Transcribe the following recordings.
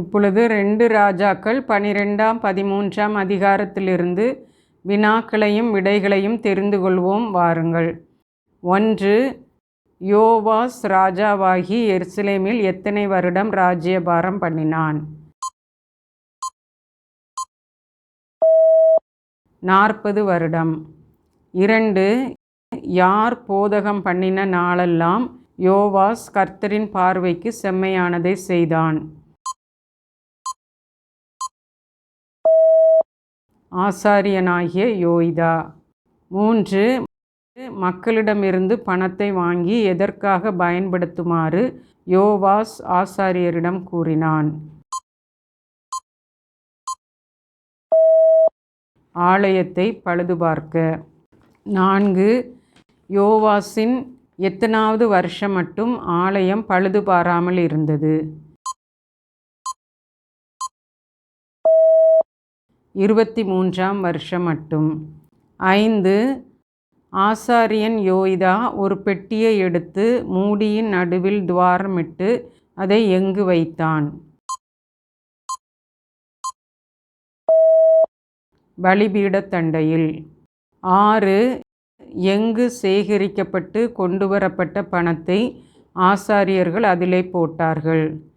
இப்பொழுது ரெண்டு ராஜாக்கள் பனிரெண்டாம் பதிமூன்றாம் அதிகாரத்திலிருந்து வினாக்களையும் விடைகளையும் தெரிந்து கொள்வோம் வாருங்கள். ஒன்று யோவாஸ் ராஜாவாகி எருசலேமில் எத்தனை வருடம் ராஜ்யபாரம் பண்ணினான்? நாற்பது வருடம். இரண்டு யார் போதகம் பண்ணின நாளெல்லாம் யோவாஸ் கர்த்தரின் பார்வைக்கு செம்மையானதை செய்தான். ஆசாரியனாகிய யோய்தா. மூன்று மக்களிடமிருந்து பணத்தை வாங்கி எதற்காக பயன்படுத்துமாறு யோவாஸ் ஆசாரியரிடம் கூறினான். ஆலயத்தை பழுதுபார்க்க. நான்கு யோவாஸின் எத்தனாவது வருஷம் மட்டும் ஆலயம் பழுதுபாராமல் இருந்தது. இருபத்தி மூன்றாம் வருஷம் மட்டும். ஐந்து ஆசாரியன் யோய்தா ஒரு பெட்டியை எடுத்து மூடியின் நடுவில் துவாரமிட்டு அதை எங்கு வைத்தான்? பலிபீடத் தண்டையில். ஆறு எங்கு சேகரிக்கப்பட்டு கொண்டு வரப்பட்ட பணத்தை ஆசாரியர்கள் அதிலே போட்டார்கள்?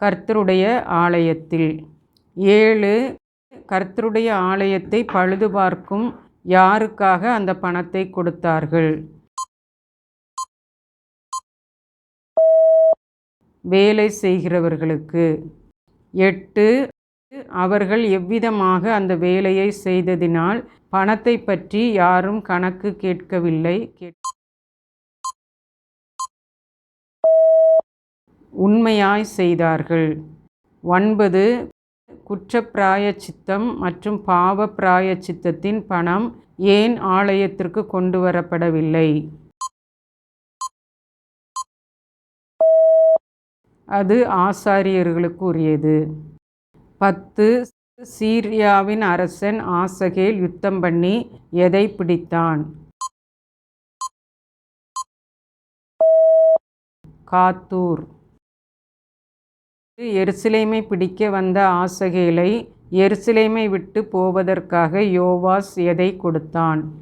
கர்த்தருடைய ஆலயத்தில். ஏழு கர்த்தருடைய ஆலயத்தை பழுது பார்க்கும் யாருக்காக அந்த பணத்தை கொடுத்தார்கள்? வேலை செய்கிறவர்களுக்கு. எட்டு அவர்கள் எவ்விதமாக அந்த வேலையை செய்ததினால் பணத்தை பற்றி யாரும் கணக்கு கேட்கவில்லை? உண்மையாய் செய்தார்கள். ஒன்பது குற்றப்பிராய சித்தம் மற்றும் பாவ பிராய சித்தத்தின் பணம் ஏன் ஆலயத்திற்கு கொண்டு வரப்படவில்லை அது ஆசாரியர்களுக்கு உரியது பத்து சீரியாவின் அரசன் ஆசகேல் யுத்தம் பண்ணி எதை பிடித்தான்? காத்தூர். எருசலேமை பிடிக்க வந்த ஆசகேலை எருசலேமை விட்டு போவதற்காக யோவாஸ் எதை கொடுத்தான்?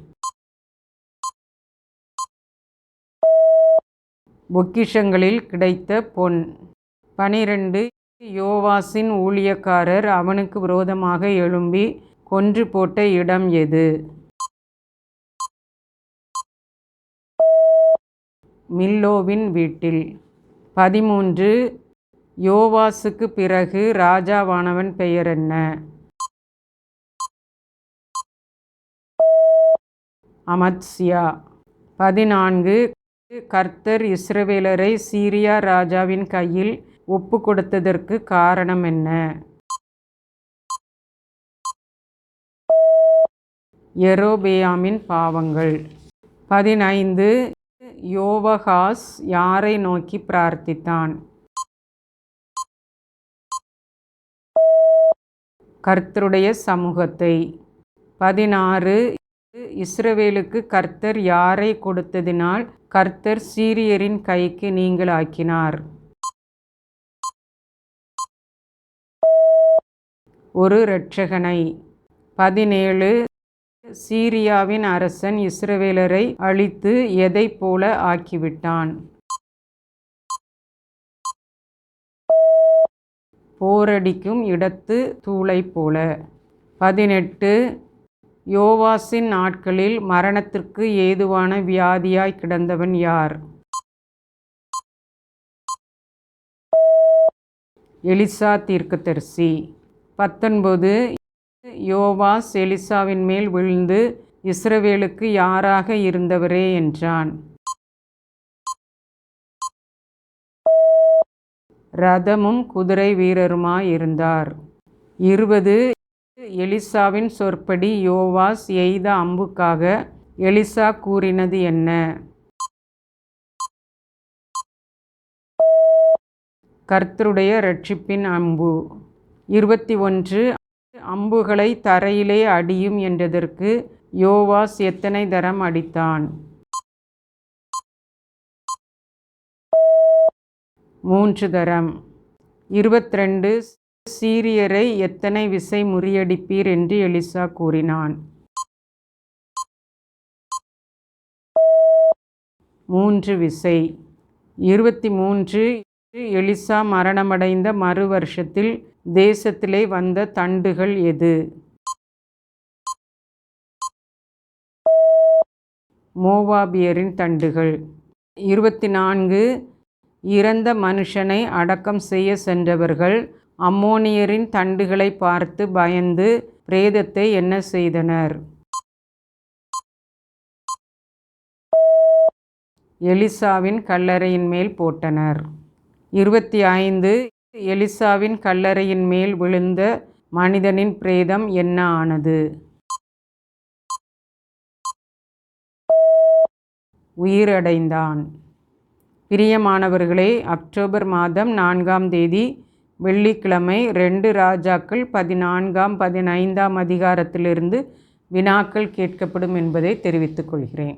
பொக்கிஷங்களில் கிடைத்த பொன். பனிரெண்டு யோவாசின் ஊழியக்காரர் அவனுக்கு விரோதமாக எழும்பி கொன்று போட்ட இடம் எது? மில்லோவின் வீட்டில். பதிமூன்று யோவாசுக்கு பிறகு ராஜாவானவன் பெயர் என்ன? அமத்சியா. பதினான்கு. கர்த்தர் இஸ்ரவேலரை சீரியா ராஜாவின் கையில் ஒப்பு கொடுத்ததற்கு காரணம் என்ன? எரோபேயாமின் பாவங்கள். பதினைந்து. யோவகாஸ் யாரை நோக்கி பிரார்த்தித்தான்? கர்த்தருடைய சமூகத்தை. பதினாறு இஸ்ரவேலுக்கு கர்த்தர் யாரை கொடுத்ததினால் கர்த்தர் சீரியரின் கைக்கு நீங்களாக்கினார். ஒரு இரட்சகனை. பதினேழு சீரியாவின் அரசன் இஸ்ரவேலரை அழித்து எதை போல ஆக்கிவிட்டான்? போரடிக்கும் இடத்து தூளை போல. பதினெட்டு. யோவாசின் நாட்களில் மரணத்திற்கு ஏதுவான வியாதியாய் கிடந்தவன் யார்? எலிசா தீர்க்கதரிசி. பத்தொன்பது. யோவாஸ் எலிசாவின் மேல் விழுந்து இஸ்ரவேலுக்கு யாராக இருந்தவரே என்றான். ரதமும் குதிரை வீரருமாயிருந்தார். இருபது எலிசாவின் சொற்படி யோவாஸ் எய்த அம்புக்காக எலிசா கூறினது என்ன? கர்த்தருடைய ரட்சிப்பின் அம்பு. இருபத்தி ஒன்று அம்புகளை தரையிலே அடியும் என்றதற்கு யோவாஸ் எத்தனை தரம் அடித்தான்? மூன்று தரம். இருபத்திரெண்டு சீரியரை எத்தனை விசை முறியடிப்பீர் என்று எலிசா கூறினான். மூன்று விசை. இருபத்தி மூன்று எலிசா மரணமடைந்த மறு வருஷத்தில் தேசத்திலே வந்த தண்டுகள் எது? மோவாபியரின் தண்டுகள். இருபத்தி நான்கு இறந்த மனுஷனை அடக்கம் செய்ய சென்றவர்கள் அம்மோனியரின் தண்டுகளை பார்த்து பயந்து பிரேதத்தை என்ன செய்தனர்? எலிசாவின் கல்லறையின் மேல் போட்டனர். இருபத்தி ஐந்து எலிசாவின் கல்லறையின் மேல் விழுந்த மனிதனின் பிரேதம் என்ன ஆனது? உயிரடைந்தான். பிரியமானவர்களே அக்டோபர் மாதம் நான்காம் தேதி வெள்ளிக்கிழமை ரெண்டு ராஜாக்கள் பதினான்காம் பதினைந்தாம் அதிகாரத்திலிருந்து வினாக்கள் கேட்கப்படும் என்பதை தெரிவித்துக் கொள்கிறேன்.